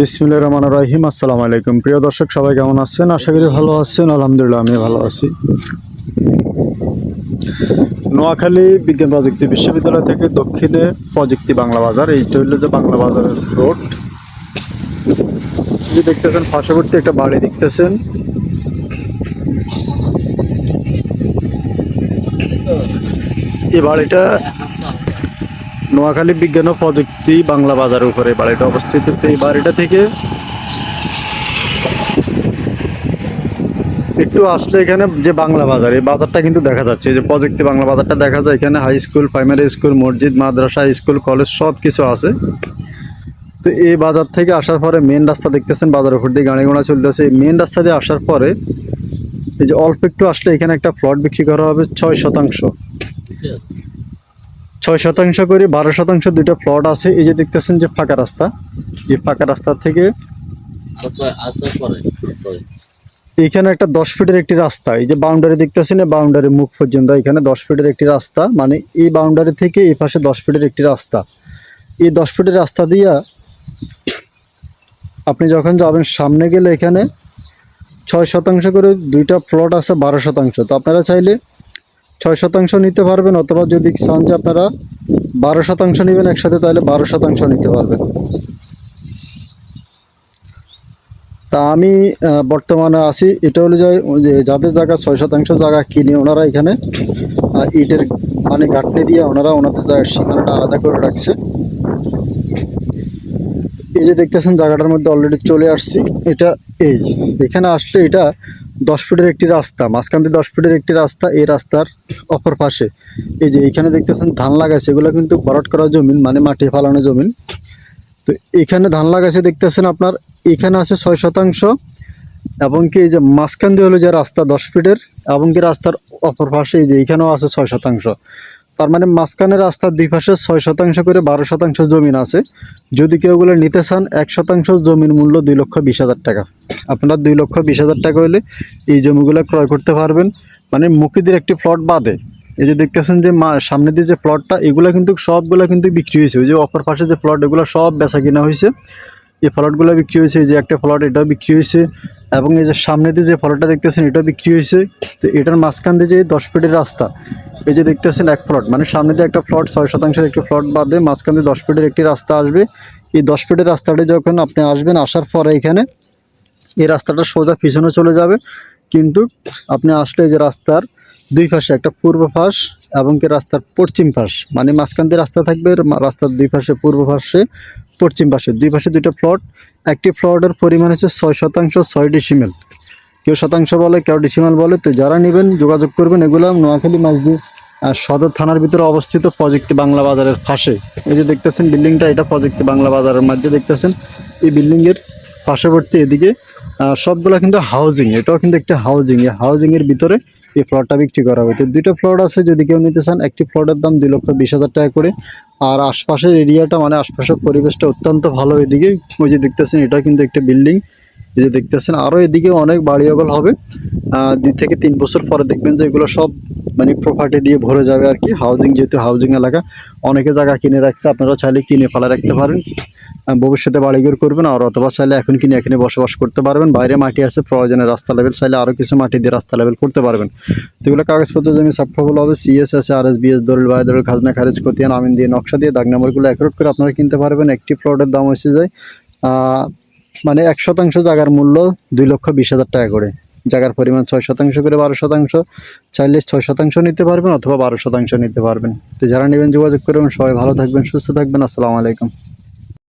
বিসমিল্লাহির রহমানির রহিম, আসসালামু আলাইকুম। প্রিয় দর্শক, সবাই কেমন আছেন? আশা করি ভালো আছেন। আলহামদুলিল্লাহ আমি ভালো আছি। নোয়াখালী বিজ্ঞান প্রযুক্তি বিশ্ববিদ্যালয় থেকে দক্ষিণে প্রযুক্তি বাংলা বাজার এইটা হলো যে বাংলা বাজারের রোড। যে দেখতেছেন, পার্শ্ববর্তী একটা বাড়ি দেখতেছেন। এই বাড়িটা নোয়াখালী বিজ্ঞান ও প্রযুক্তি বাংলা বাজারের উপরে বাড়িটা অবস্থিত। এই বাড়িটা থেকে একটু আসলে এখানে যে বাংলা বাজার, এই বাজারটা কিন্তু দেখা যাচ্ছে। যে প্রযুক্তি বাংলা বাজারটা দেখা যায় এখানে হাই স্কুল প্রাইমারি স্কুল মসজিদ, মাদ্রাসা স্কুল কলেজ সব কিছু আছে। তো এই বাজার থেকে আসার পরে মেন রাস্তা দেখতেছেন বাজার উপর দিয়ে গাড়ি ঘোড়া চলতেছে। এই মেন রাস্তা দিয়ে আসার পরে এই যে অল্প একটু আসলে এখানে একটা প্লট বিক্রি করা হবে ছয় শতাংশ। ছয় শতাংশ করে বারো শতাংশ দুইটা প্লট আছে। এই যে দেখতেছেন যে ফাঁকা রাস্তা। এই ফাঁকা রাস্তা থেকে এখানে একটা দশ ফিটের একটি রাস্তা। এই যে বাউন্ডারি দেখতেছেন এই বাউন্ডারি মুখ পর্যন্ত এখানে দশ ফিটের একটি রাস্তা। মানে এই বাউন্ডারি থেকে এই পাশে দশ ফিটের একটি রাস্তা। এই দশ ফিটের রাস্তা দিয়া আপনি যখন যাবেন সামনে গেলে এখানে ছয় শতাংশ করে দুইটা প্লট আছে বারো শতাংশ। তো আপনারা চাইলে ছয় শতাংশ নিতে পারবেন, অথবা যদি চান যে আপনারা বারো শতাংশ নেবেন একসাথে, তাহলে বারো শতাংশ নিতে পারবেন। তা আমি বর্তমানে আছি, এটা হলো যে যাদের জায়গা ছয় শতাংশ জায়গা কিনে ওনারা এখানে ইটের মানে গাঁটনি দিয়ে ওনারা ওনাদের জায়গার সীমানাটা আলাদা করে রাখছে। এই যে দেখতেছেন জায়গাটার মধ্যে অলরেডি চলে আসছি, এটা এই, এখানে আসলে এটা দশ ফুটের একটি রাস্তা, মাঝখান দিয়ে দশ ফুটের একটি রাস্তা, এই রাস্তার অপর পাশে। এই যে এখানে দেখতেছেন ধান লাগাইছে, এগুলো কিন্তু ভরাট করা জমিন মানে মাটি ফালানো জমিন। তো এখানে ধান লাগাইছে, দেখতেছেন আপনার, এখানে আছে ছয় শতাংশ, এবং কি এই যে মাঝখান দিয়ে হলো যে রাস্তা দশ ফিটের, এবং কি রাস্তার অপর পাশে এই যে এখানেও আছে ছয় শতাংশ। তার মানে মাঝখানে রাস্তার দুই পাশে ছয় শতাংশ করে বারো শতাংশ জমিন আছে। যদি কেউ ওগুলো নিতে চান, এক শতাংশ জমির মূল্য দুই লক্ষ বিশ হাজার টাকা। আপনারা দুই লক্ষ বিশ হাজার টাকা হলে এই জমিগুলো ক্রয় করতে পারবেন। মানে মুখিদের একটি প্লট বাদে। এই যে দেখতেছেন যে মা, সামনে দিয়ে যে প্লটটা এগুলো কিন্তু সবগুলো কিন্তু বিক্রি হয়েছে। ওই যে অপর পাশে যে প্লট এগুলো সব বেচা কিনা হয়েছে। এই প্লটগুলো বিক্রি হয়েছে। যে একটা প্লট এটাও বিক্রি হয়েছে। এবং এই যে সামনে দিয়ে যে প্লটটা দেখতেছেন, এটাও বিক্রি হয়েছে। তো এটার মাঝখান দিয়ে যে দশ ফিটের রাস্তা এই যে দেখতেছেন এক প্লট মানে সামনে দিয়ে একটা প্লট ছয় শতাংশের একটি প্লট বাদে মাঝখান দিয়ে দশ ফিটের একটি রাস্তা আসবে। এই দশ ফিটের রাস্তাটি যখন আপনি আসবেন, আসার পরে এখানে এই রাস্তাটা সোজা পিছনে চলে যাবে। কিন্তু আপনি আসলে যে রাস্তার দুই পাশে একটা পূর্ব পাশ এবং কি রাস্তার পশ্চিম পাশ মানে মাঝখান দিয়ে রাস্তা থাকবে রাস্তার দুই পাশে পূর্ব পাশে পশ্চিম পাশে। দুই পাশে দুইটা প্লট একটি প্লটের পরিমাণ হচ্ছে ছয় শতাংশ ছয় ডিসিমেল কেউ শতাংশ বলে, কেউ ডিসিমাল বলে, তো যারা নেবেন, যোগাযোগ করবেন। এগুলো নোয়াখালী মাঝদি সদর থানার ভিতরে অবস্থিত প্রযুক্তি বাংলা বাজারের পাশে। এই যে দেখতেছেন বিল্ডিংটা, এটা প্রযুক্তি বাংলা বাজারের মধ্যে দেখতেছেন। এই বিল্ডিংয়ের পার্শ্ববর্তী এদিকে সবগুলা কিন্তু হাউজিং এটাও কিন্তু একটা হাউজিং এই হাউজিং এর ভিতরে এই প্লটটা বিক্রি করা হবে। তো দুইটা প্লট আছে, যদি কেউ নিতে চান, একটি প্লটের দাম দুই লক্ষ বিশ হাজার টাকা করে। আর আশপাশের এরিয়াটা মানে আশপাশের পরিবেশটা অত্যন্ত ভালো এদিকে। ওই যে দেখতেছেন, এটা কিন্তু একটা বিল্ডিং এই যে দেখতেছেন আরও এদিকে অনেক বাড়িওয়াগল হবে। দুই থেকে তিন বছর পরে দেখবেন যে এগুলো সব মানে প্রপার্টি দিয়ে ভরে যাবে আর কি। হাউজিং যেহেতু হাউজিং এলাকা, অনেকে জায়গা কিনে রাখছে আপনারা চাইলে কিনে ফেলা রাখতে পারেন। ভবিষ্যতে বাড়িঘর করবেন, আর অথবা চাইলে এখন কিনে এখানে বসবাস করতে পারবেন। বাইরে মাটি আছে, প্রয়োজনে রাস্তা লেভেল চাইলে আরও কিছু মাটি দিয়ে রাস্তা লেভেল করতে পারবেন। তো এগুলো কাগজপত্র জমি সাপফল হবে সিএস আছে আর এস বিএস দলিল বাই দলিল, খাজনা, খারিজ, খতিয়ান, আমিন দিয়ে, নকশা দিয়ে, দাগ, নাম্বারগুলো একরোট করে আপনারা কিনতে পারবেন। একটি প্লটের দাম হচ্ছে যায় মানে এক শতাংশ জায়গার মূল্য দুই লক্ষ বিশ হাজার টাকা করে। জায়গার পরিমাণ ছয় শতাংশ করে বারো শতাংশ, চাইলে ছয় শতাংশ নিতে পারবেন অথবা বারো শতাংশ নিতে পারবেন। তো যারা নেবেন যোগাযোগ করবেন সবাই ভালো থাকবেন, সুস্থ থাকবেন, আসসালামু আলাইকুম।